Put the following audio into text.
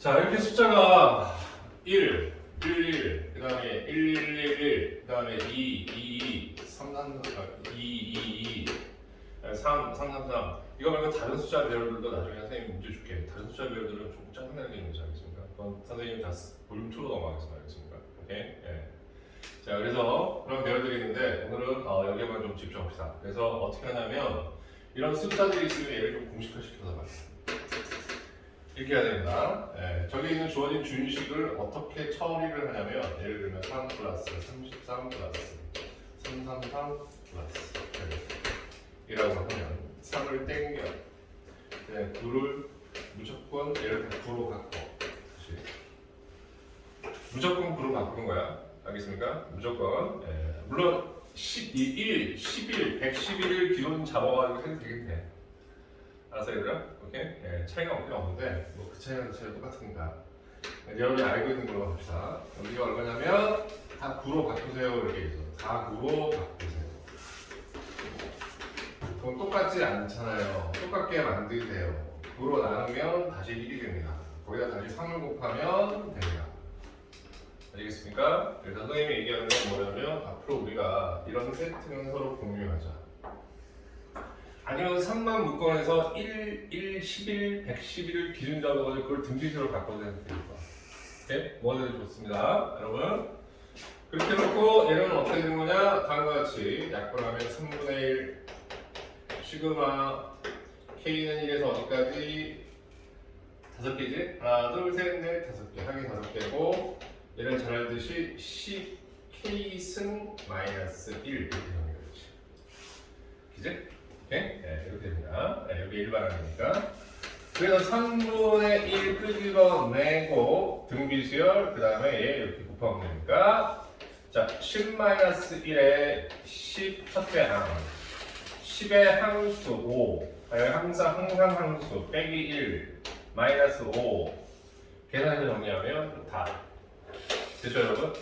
자, 이렇게 숫자가 1, 1, 1, 그 다음에 1, 1, 1, 1, 그 다음에 2, 2, 2, 3, 3, 2, 2, 2, 3, 3, 3, 3. 이거 말고 다른 숫자 배열들도 나중에 선생님 문제 줄게. 다른 숫자 배열들은 좀 짜증나게 있는 문제 알겠습니까? 그건 선생님 다 쓰- 볼륨 2로 넘어가겠습니다. 알겠습니까? 오케이? 예. 자, 그래서 그런 배열들이 있는데 오늘은 어, 여기에만 좀 집중합시다. 그래서 어떻게 하냐면 이런 숫자들이 있으면 얘를 좀 공식화시켜서 봐요. 이렇게 해야 됩니다. 예, 저기 있는 주어진 준식을 어떻게 처리를 하냐면 예를 들면 3 플러스 33 플러스 333 플러스 이라고 하면 3을 땡겨 그냥 9를 무조건 얘를 9로 바꿔. 무조건 9로 바꾸는 거야 알겠습니까? 무조건 예, 물론 12, 1, 11, 111을 기본 잡아가지고 해도 돼 알았어 얘들아? 오케이? 예, 차이가 없긴 없는데. 뭐 그 차이가 차이가 똑같으니까 네, 여러분이 알고 있는 걸로 합시다. 여기가 얼마냐면 다 9로 바꾸세요 이렇게 있어 다 9로 바꾸세요. 그럼 똑같지 않잖아요. 똑같게 만드세요. 9로 나누면 다시 1이 됩니다. 거기다 다시 3을 곱하면 됩니다. 알겠습니까? 선생님이 얘기하는 건 뭐냐면 앞으로 우리가 이런 세트는 서로 공유하자 아니면 3만 묶어내서 1, 1, 11, 111을 기준 잡아가지고 그걸 등비수로 바꿔도 되니까 오케이? 좋습니다 여러분 그렇게 놓고 얘는 어떻게 되는 거냐 다음과 같이 약분하면 3분의 1 시그마 K는 1에서 어디까지? 다섯 개지? 하나 둘 셋 넷 다섯 개 하긴 다섯 개고 얘는 잘 알듯이 10 K승 마이너스 1 이렇게 되는 거지 그지? 오케이? 네, 이렇게 됩니다. 네, 여기 일반항이니까. 그래서 3분의 1 끄집어내고 등비수열, 그 다음에 얘 이렇게 곱하면 되니까. 자, 10-1에 10 첫째 항. 10의 항수 5. 아니, 항상, 항상 항수 빼기 1. 마이너스 5. 계산해서 정리하면 다. 됐죠, 여러분?